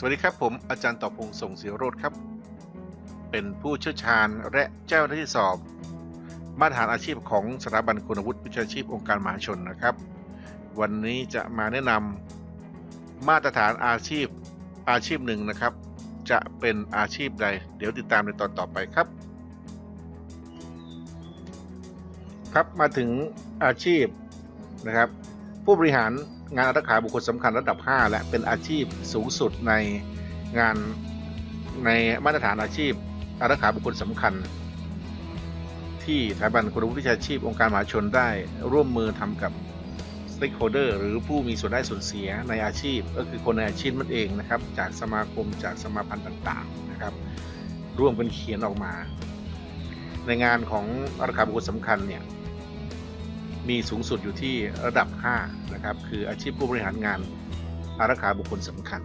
สวัสดีครับผมอาจารย์ต่อพงษ์ส่งเสียโรธครับ เป็นผู้เชี่ยวชาญและเจ้าหน้าที่สอบ มาตรฐานอาชีพของสถาบันคุณวุฒิวิชาชีพองค์การมหาชนนะครับ วันนี้จะมาแนะนำมาตรฐานอาชีพอาชีพหนึ่งนะครับ จะเป็นอาชีพใด เดี๋ยวติดตามในตอนต่อไปครับ ครับมาถึงอาชีพนะครับ ผู้บริหารงานอารักขาบุคคลสำคัญระดับ 5 และเป็นอาชีพสูงสุดในงานในมาตรฐานอาชีพอารักขาบุคคลสำคัญ ที่สถาบันคุณวุฒิวิชาชีพองค์การมหาชนได้ร่วมมือทำกับ stakeholder หรือผู้มีส่วนได้ส่วนเสียในอาชีพ ก็คือคนในอาชีพมันเองนะครับ จากสมาคมจากสมาพันธ์ต่างๆนะครับ ร่วมกันเขียนออกมา ในงานของอารักขาบุคคลสำคัญเนี่ย มีสูงสุดอยู่ที่ระดับ 5 นะครับ คืออาชีพผู้บริหารงานอารักขาบุคคลสำคัญ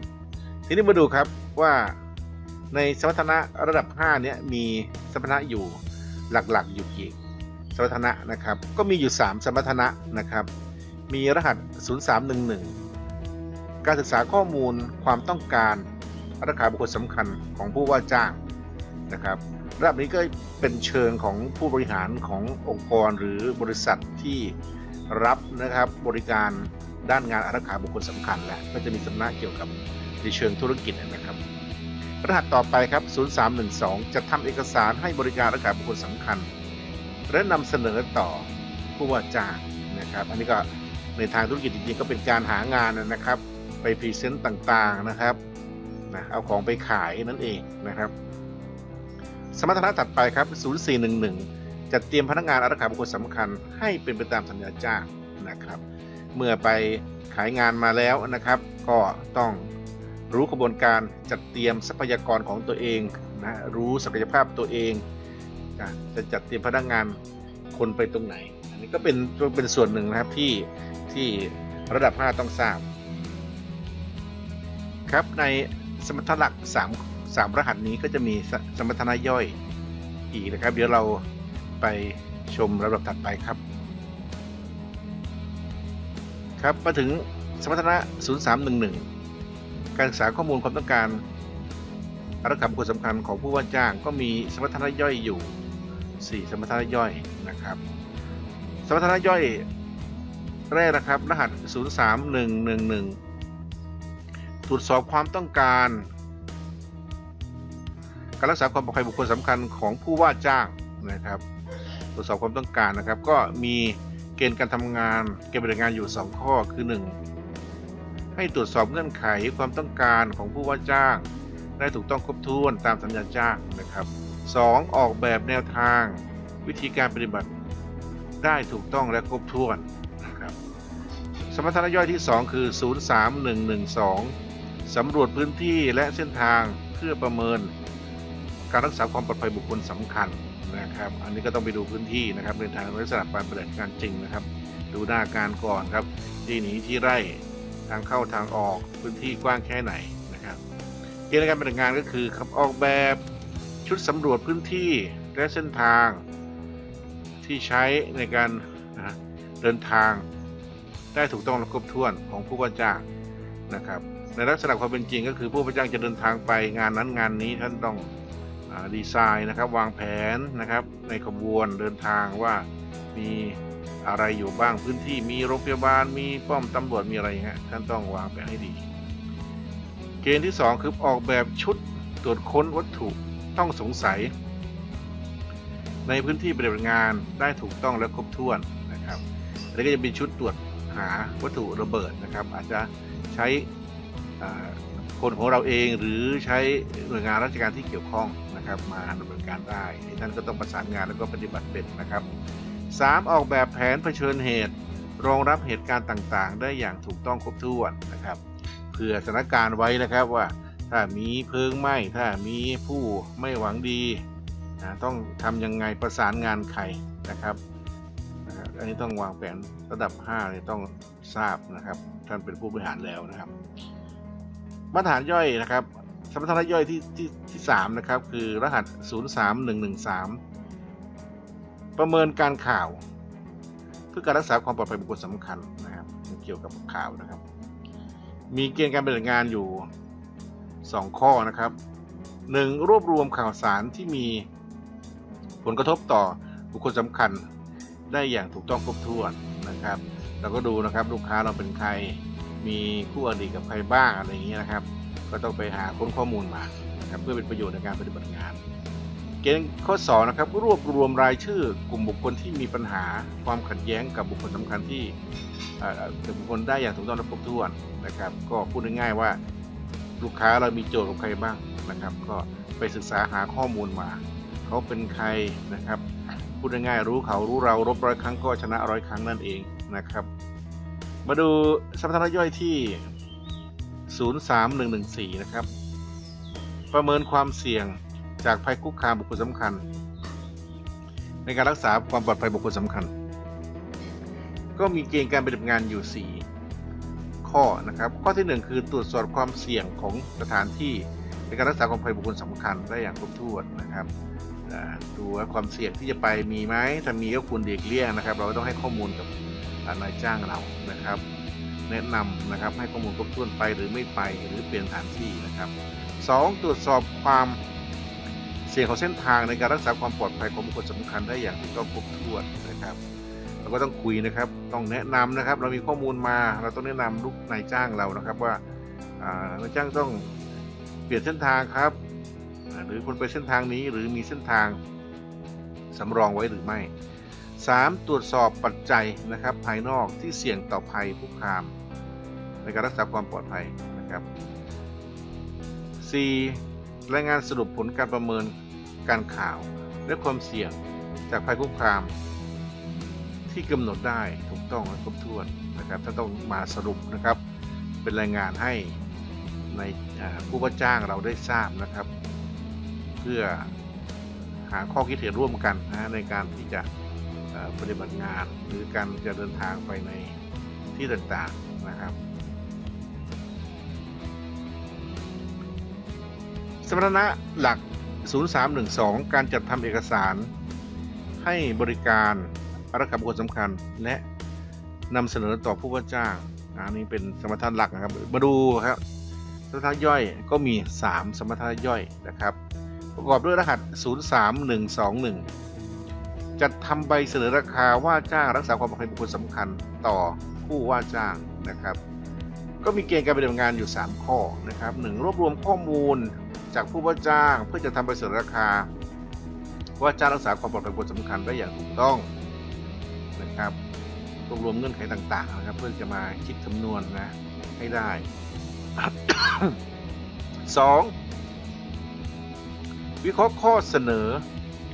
ทีนี้มาดูครับว่าในสมรรถนะระดับ 5 เนี่ยมีสมรรถนะอยู่หลักๆ อยู่กี่สมรรถนะนะครับ ก็มีอยู่ 3 สมรรถนะนะครับ มีรหัส 0311 การศึกษาข้อมูลความต้องการอารักขาบุคคลสำคัญของผู้ว่าจ้างนะครับ ระดับนี้ก็เป็นเชิงของผู้บริหารขององค์กรหรือบริษัทที่รับนะครับบริการด้านงานอารักขาบุคคลสำคัญและก็จะมีสำนักเกี่ยวกับในเชิงธุรกิจนะครับ รหัสต่อไปครับ 0312 จะทำเอกสารให้บริการอารักขาบุคคลสำคัญ และนำเสนอต่อผู้ว่าจ้างนะครับ อันนี้ก็ในทางธุรกิจจริงๆก็เป็นการหางานนะครับ ไปพรีเซนต์ต่างๆนะครับนะเอาของไปขายนั่นเองนะครับ สมรรถนะถัดไปครับ 0411 จัดเตรียมพนักงานอารักขาบุคคลสำคัญ ให้เป็นไปตามสัญญาจ้างนะครับ เมื่อไปขายงานมาแล้วนะครับ ก็ต้องรู้กระบวนการจัดเตรียมทรัพยากรของตัวเองนะรู้ศักยภาพตัวเองจะจัดเตรียมพนักงานคนไปตรงไหน อันนี้ก็เป็นเป็นส่วนหนึ่งนะครับที่ที่ระดับ 5 ต้องทราบ ครับในสมรรถนะหลัก 3 3รหัสนี้ก็จะมีสมรรถนะย่อยอีกนะครับ เดี๋ยวเราไปชมระดับถัดไปครับ ครับมาถึงสมรรถนะ 0311 การศึกษาข้อมูลความต้องการอรักขาบุคคลสำคัญของผู้ว่าจ้างก็มีสมรรถนะย่อยอยู่ 4 สมรรถนะย่อยนะครับ สมรรถนะย่อยแรกนะครับ รหัส 03111 ตรวจสอบความต้องการ การรักษาความปลอดภัยบุคคลสำคัญของผู้ว่าจ้างนะครับ ตรวจสอบความต้องการนะครับ ก็มีเกณฑ์การทำงานเกณฑ์ปฏิบัติงานอยู่ 2 ข้อคือ 1 ให้ตรวจสอบเงื่อนไขความต้องการของผู้ว่าจ้าง ได้ถูกต้องครบถ้วนตามสัญญาจ้างนะครับ 2. ออกแบบแนวทางวิธีการปฏิบัติได้ถูกต้องและครบถ้วนนะครับสมรรถนะย่อยที่ 2 คือ 03112 สำรวจพื้นที่และเส้นทางเพื่อประเมิน การรักษาความปลอดภัยบุคคลสำคัญนะครับ อันนี้ก็ต้องไปดูพื้นที่นะครับในทางลักษณะการปฏิบัติงานจริงนะครับ ดูหน้าการก่อนครับที่หนีที่ไร่ทางเข้าทางออกพื้นที่กว้างแค่ไหนนะครับเกณฑ์ในการปฏิบัติงานก็คือครับออกแบบชุดสำรวจพื้นที่และเส้นทางที่ใช้ในการเดินทางได้ถูกต้องและครบถ้วนของผู้ว่าจ้างนะครับ ในลักษณะความเป็นจริงก็คือผู้ว่าจ้างจะเดินทางไปงานนั้นงานนี้ท่านต้อง ดีไซน์นะครับวางแผนนะครับในขบวนเดินทางว่ามีอะไรอยู่บ้างพื้นที่มีโรงพยาบาลมีป้อมตำรวจมีอะไรอย่างเงี้ยท่านต้องวางแผนให้ดี เกณฑ์ที่ 2 คือออกแบบชุดตรวจค้นวัตถุต้องสงสัย ในพื้นที่ปฏิบัติงานได้ถูกต้องและครบถ้วนนะครับอันนี้ก็จะเป็นชุดตรวจหาวัตถุระเบิดนะครับ อาจจะใช้คนของเราเองหรือใช้หน่วยงานราชการที่เกี่ยวข้อง นะครับมาดำเนินการได้ท่านก็ต้องประสานงานแล้วก็ปฏิบัติเป็นนะครับ 3. ออกแบบแผนเผชิญเหตุ รองรับเหตุการณ์ต่างๆ ได้อย่างถูกต้องครบถ้วนนะครับเผื่อสถานการณ์ไว้นะครับว่า ถ้ามีเพลิงไหม้ถ้ามีผู้ไม่หวังดีนะต้องทำยังไงประสานงานใครนะครับนะอันนี้ต้องวางแผนระดับ5เนี่ยต้องทราบนะครับ ท่านเป็นผู้บริหารแล้วนะครับ มาตรฐานย่อยนะครับ สมรรถนะย่อยที่ที่ที่สามนะครับ คือรหัส 03113 ประเมินการข่าว เพื่อการรักษาความปลอดภัยบุคคลสำคัญนะครับ เกี่ยวกับข่าวนะครับ มีเกณฑ์การปฏิบัติงานอยู่ 2 ข้อนะครับ 1. รวบรวมข่าวสารที่มีผลกระทบต่อบุคคลสำคัญได้อย่างถูกต้องครบถ้วนนะครับเราก็ดูนะครับลูกค้าเราเป็นใครมีคู่อดีตกับใครบ้างอะไรอย่างเงี้ยนะครับ ก็ต้องไปหาค้นข้อมูลมานะครับเพื่อเป็นประโยชน์ในการปฏิบัติงาน เกณฑ์ข้อ2นะครับรวบรวมรายชื่อกลุ่มบุคคลที่มีปัญหาความขัดแย้งกับบุคคลสำคัญที่เอ่อถึงบุคคลได้อย่างถูกต้องและครบถ้วนนะครับ ก็พูดง่ายๆว่าลูกค้าเรามีโจทย์กับใครบ้างนะครับ ก็ไปศึกษาหาข้อมูลมา เขาเป็นใครนะครับพูดง่ายๆรู้เขารู้เรารบร้อยครั้งก็ชนะร้อยครั้งนั่นเองนะครับ มาดูสัมรระย่อยที่ 03114 นะครับ ประเมินความเสี่ยงจากภัยคุกคามบุคคลสำคัญ ในการรักษาความปลอดภัยบุคคลสำคัญ ก็มีเกณฑ์การปฏิบัติงานอยู่ 4 ข้อนะครับ ข้อที่ 1 คือตรวจสอบความเสี่ยงของสถานที่ในการรักษาความปลอดภัยบุคคลสำคัญได้อย่างครบถ้วนนะครับดูว่าความเสี่ยงที่จะไปมีไหมถ้ามีก็ควรเด็กเลี่ยงนะครับ เราก็ต้องให้ข้อมูลกับนายจ้างเรานะครับ แนะนำนะครับให้ข้อมูลครบถ้วนไปหรือไม่ไปหรือเปลี่ยนสถานที่นะครับ 2. ตรวจสอบความเสี่ยงของเส้นทางในการรักษาความปลอดภัยของบุคคลสำคัญได้อย่างถูกต้องครบถ้วนนะครับเราก็ต้องคุยนะครับต้องแนะนำนะครับ เรามีข้อมูลมาเราต้องแนะนำลูกนายจ้างเรานะครับว่านายจ้างต้องเปลี่ยนเส้นทางครับ หรือคนไปเส้นทางนี้หรือมีเส้นทางสำรองไว้หรือไม่ 3. ตรวจสอบปัจจัยนะครับภายนอกที่เสี่ยงต่อภัยคุกคาม ในการรักษาความปลอดภัยนะครับ 4. รายงานสรุปผลการประเมินการข่าวและความเสี่ยงจากภัยคุกคาม ที่กำหนดได้ถูกต้องและครบถ้วนนะครับท่าต้องมาสรุปนะครับ เป็นรายงานให้ในผู้ว่าจ้างเราได้ทราบนะครับ เพื่อหาข้อคิดเห็นร่วมกันนะในการที่จะ ปฏิบัติงานหรือการจะเดินทางไปในที่ต่างๆนะครับสมรรถนะหลัก 0312 การจัดทำเอกสาร ให้บริการรักษาบุคคลสำคัญและนำเสนอต่อผู้ว่าจ้างอันนี้เป็นสมรรถนะหลักนะครับ มาดูครับสมรรถนะย่อยก็มี 3 สมรรถนะย่อยนะครับ ประกอบด้วยรหัส 03121 จัดทำใบเสนอราคาว่าจ้างรักษาความปลอดภัยบุคคลสำคัญต่อผู้ว่าจ้างนะครับ ก็มีเกณฑ์การปฏิบัติงานอยู่ 3 ข้อนะครับ 1. รวบรวมข้อมูลจากผู้ว่าจ้างเพื่อจะทำใบเสนอราคา ว่าจ้างรักษาความปลอดภัยบุคคลสำคัญได้อย่างถูกต้องนะครับรวบรวมเงื่อนไขต่างๆนะครับ เพื่อจะมาคิดคำนวณนะให้ได้ 2. วิเคราะห์ข้อเสนอ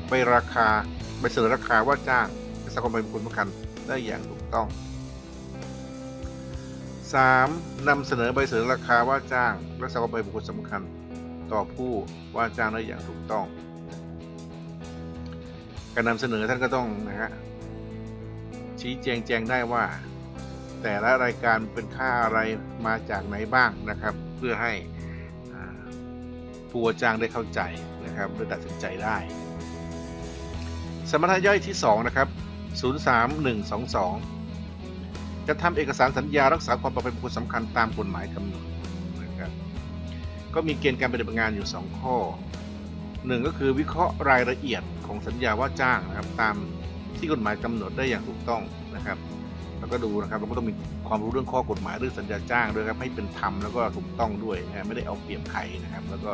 ใบราคา ใบเสนอราคาว่าจ้างรักษาความปบุคคลสำคัญได้อย่างถูกต้อง 3. นำเสนอใบเสนอราคาว่าจ้างรักษาความปบุคคลสำคัญ ต่อผู้ว่าจ้างได้อย่างถูกต้อง การนำเสนอท่านก็ต้องนะฮะชี้แจงแจงได้ว่า แต่ละรายการเป็นค่าอะไรมาจากไหนบ้างนะครับ เพื่อให้ผู้ว่าจ้างได้เข้าใจนะครับได้ตัดสินใจได้ สมรรถนย่อยที่ 2 นะครับ 03122 จะทำเอกสารสัญญารักษาความปลอดภัยบุคคลสำคัญตามกฎหมายกำหนดนะครับก็มีเกณฑ์การปฏิบัติงานอยู่ 2 ข้อ 1 ก็คือวิเคราะห์รายละเอียดของสัญญาว่าจ้างนะครับ ตามที่กฎหมายกำหนดได้อย่างถูกต้องนะครับ แล้วก็ดูนะครับเราก็ต้องมีความรู้เรื่องข้อกฎหมายเรื่องสัญญาจ้างด้วยครับให้เป็นธรรมแล้วก็ถูกต้องด้วยนะไม่ได้เอาเปรียบใครนะครับ แล้วก็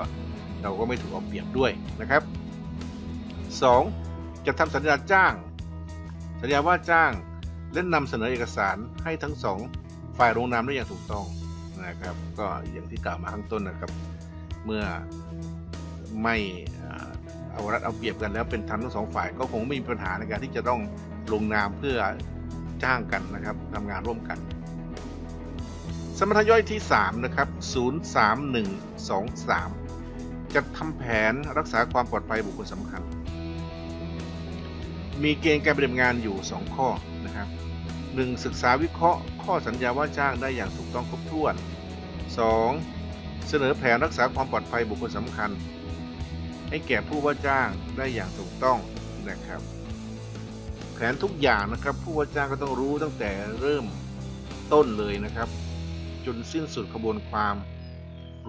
เราก็ไม่ถูกเอาเปรียบด้วยนะครับ 2. จะทำสัญญาจ้าง สัญญาว่าจ้างและนำเสนอเอกสารให้ทั้งสองฝ่ายลงนามได้อย่างถูกต้องนะครับ ก็อย่างที่กล่าวมาข้างต้นนะครับ เมื่อไม่เอารัดเอาเปรียบกันแล้วเป็นธรรมทั้งสองฝ่ายก็คงไม่มีปัญหาในการที่จะต้องลงนามเพื่อจ้างกันนะครับทำงานร่วมกัน สมรรถย่อยที่ 3 นะครับ 03123จะทำแผนรักษาความปลอดภัยบุคคลสำคัญ มีเกณฑ์การปฏิบัติงานอยู่ 2 ข้อนะครับ 1. ศึกษาวิเคราะห์ ข้อสัญญาว่าจ้างได้อย่างถูกต้องครบถ้วน 2. เสนอแผนรักษาความปลอดภัยบุคคลสำคัญ ให้แก่ผู้ว่าจ้างได้อย่างถูกต้องนะครับ แผนทุกอย่างนะครับผู้ว่าจ้างก็ต้องรู้ตั้งแต่เริ่มต้นเลยนะครับ จนสิ้นสุดขบวนความ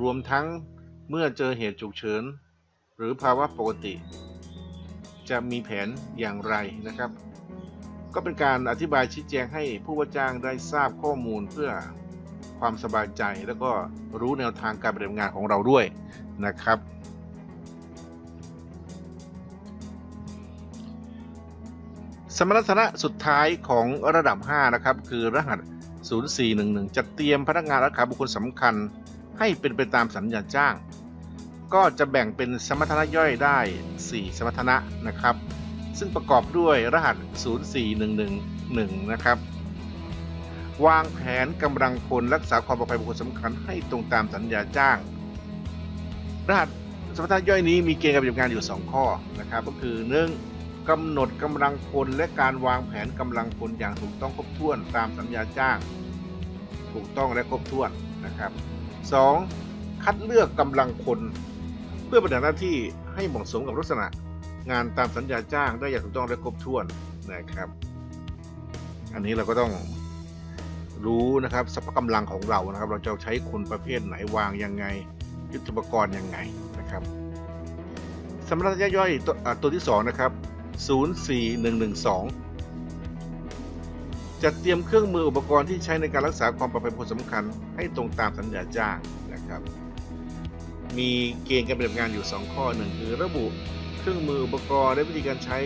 รวมทั้งเมื่อเจอเหตุฉุกเฉินหรือภาวะปกติ จะมีแผนอย่างไรนะครับ ก็เป็นการอธิบายชี้แจงให้ผู้ว่าจ้างได้ทราบข้อมูลเพื่อความสบายใจแล้วก็รู้แนวทางการปฏิบัติงานของเราด้วยนะครับ สมรรถนะสุดท้ายของระดับ 5 นะครับ คือรหัส 0411 จะเตรียมพนักงานรักษาบุคคลสำคัญ ให้เป็นไปตามสัญญาจ้าง ก็จะแบ่งเป็นสมรรถนะย่อยได้ 4 สมรรถนะนะครับ ซึ่งประกอบด้วยรหัส 04111 นะครับ วางแผนกำลังพลรักษาความปลอดภัยบุคคลสำคัญให้ตรงตามสัญญาจ้าง รหัสสมรรถนะย่อยนี้มีเกณฑ์การปฏิบัติงานอยู่ 2 ข้อนะครับ ก็คือ 1. กำหนดกำลังพลและการวางแผนกำลังพลอย่างถูกต้องครบถ้วนตามสัญญาจ้าง ถูกต้องและครบถ้วนนะครับ 2. คัดเลือกกำลังพล เพื่อปฏิบัติหน้าที่ให้เหมาะสมกับลักษณะงานตามสัญญาจ้างได้อย่างถูกต้องและครบถ้วนนะครับ อันนี้เราก็ต้องรู้นะครับสภาพกำลังของเรานะครับ เราจะใช้คนประเภทไหนวางยังไง ยุทธปกรณ์ยังไงนะครับสำหรับย่อยตัวอ่าตัวที่ 2 นะครับ 04112จะเตรียมเครื่องมืออุปกรณ์ที่ใช้ในการรักษาความปลอดภัยบุคคลสำคัญให้ตรงตามสัญญาจ้างนะครับ มีเกณฑ์การปฏิบัติงานอยู่ 2 ข้อหนึ่งคือระบุเครื่องมืออุปกรณ์และวิธีการใช้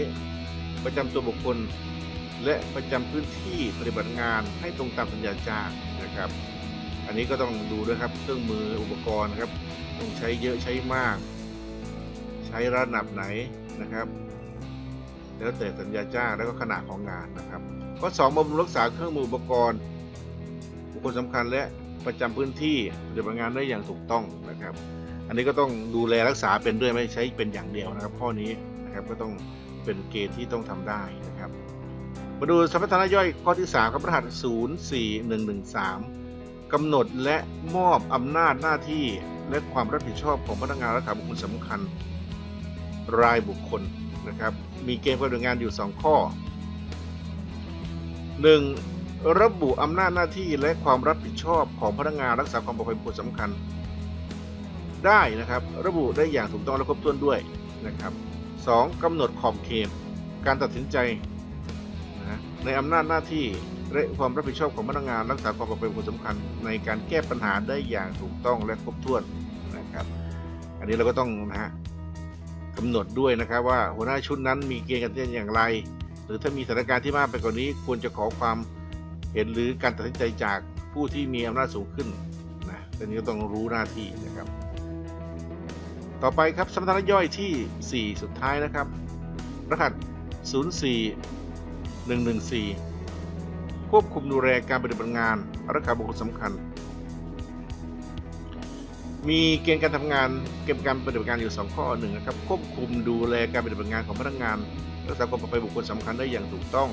ประจำตัวบุคคล และประจำพื้นที่ปฏิบัติงานให้ตรงตามสัญญาจ้างนะครับ อันนี้ก็ต้องดูด้วยครับเครื่องมืออุปกรณ์ครับต้องใช้เยอะใช้มาก ใช้ระดับไหนนะครับ แล้วแต่สัญญาจ้างแล้วก็ขนาดของงานนะครับข้อสองบำรุงรักษาเครื่องมืออุปกรณ์ บุคคลสำคัญและประจำพื้นที่ปฏิบัติงานได้อย่างถูกต้องนะครับ อันนี้ก็ต้องดูแลรักษาเป็นด้วยไม่ใช้เป็นอย่างเดียวนะครับ ข้อนี้นะครับก็ต้องเป็นเกณฑ์ที่ต้องทำได้นะครับ มาดูสมรรถนะย่อยข้อที่ 3 ครับรหัส 04113กำหนดและมอบอำนาจหน้าที่และความรับผิดชอบของพนักงานรักษาบุคคลสำคัญ รายบุคคลนะครับ มีเกณฑ์ปฏิบัติงานอยู่ 2 ข้อ 1. ระบุอำนาจหน้าที่และความรับผิดชอบของพนักงานรักษาความปลอดภัยบุคคลสำคัญ ได้นะครับ ระบุได้อย่างถูกต้องและครบถ้วนด้วยนะครับ 2. กำหนดขอบเขตการตัดสินใจนะในอำนาจหน้าที่และความรับผิดชอบของพนักงานรักษาความปลอดภัยบุคคลสำคัญ ในการแก้ปัญหาได้อย่างถูกต้องและครบถ้วนนะครับ อันนี้เราก็ต้องนะฮะกำหนดด้วยนะครับว่าหัวหน้าชุดนั้นมีเกณฑ์การตัดสินใจอย่างไร หรือถ้ามีสถานการณ์ที่มากไปกว่านี้ ควรจะขอความเห็นหรือการตัดสินใจจากผู้ที่มีอำนาจสูงขึ้นนะอันนี้ก็ต้องรู้หน้าที่นะครับ ต่อไปครับสมรรถนะย่อยที่ 4 สุดท้ายนะครับ รหัส 04114 ควบคุมดูแลการปฏิบัติงานรักษาบุคคลสำคัญ มีเกณฑ์การทำงานเกณฑ์การปฏิบัติงานอยู่ 2 ข้อหนึ่งนะครับ ควบคุมดูแลการปฏิบัติงานของพนักงานรักษาความปลอดภัยบุคคลสำคัญได้อย่างถูกต้อง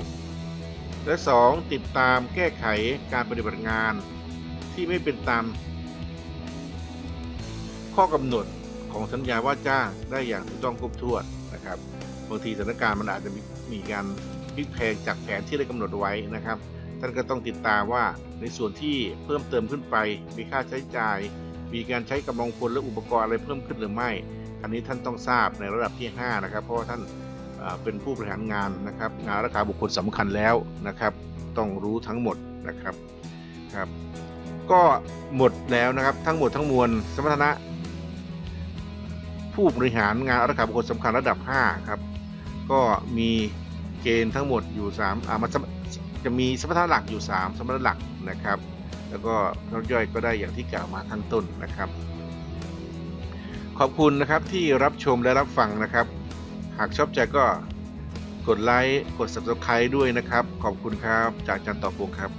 และ 2. ติดตามแก้ไขการปฏิบัติงานที่ไม่เป็นตามข้อกำหนด ของสัญญาว่าจ้างได้อย่างถูกต้องครบถ้วนนะครับบางทีสถานการณ์มันอาจจะมีมีการพลิกแพลงจากแผนที่ได้กำหนดไว้นะครับ ท่านก็ต้องติดตามว่าในส่วนที่เพิ่มเติมขึ้นไป มีค่าใช้จ่าย มีการใช้กำลังพลและอุปกรณ์อะไรเพิ่มขึ้นหรือไม่ อันนี้ท่านต้องทราบในระดับที่ 5 นะครับ เพราะว่าท่านเป็นผู้บริหารงานนะครับงานรักษาบุคคลสำคัญแล้วนะครับ ต้องรู้ทั้งหมดนะครับครับ ก็หมดแล้วนะครับทั้งหมดทั้งมวลสมรรถนะ ผู้บริหารงานรักษาบุคคลสำคัญระดับ 5 ครับ ก็มีเกณฑ์ทั้งหมดอยู่3อ่ามันจะมีสมรรถนะหลักอยู่ 3 สมรรถนะหลักนะครับ แล้วก็น้ย่อยก็ได้อย่างที่กล่าวมาข้างต้นนะครับ ขอบคุณนะครับที่รับชมและรับฟังนะครับ หากชอบใจก็กดไลค์กด subscribe ด้วยนะครับ ขอบคุณครับ จากอาจันต่อพงครับ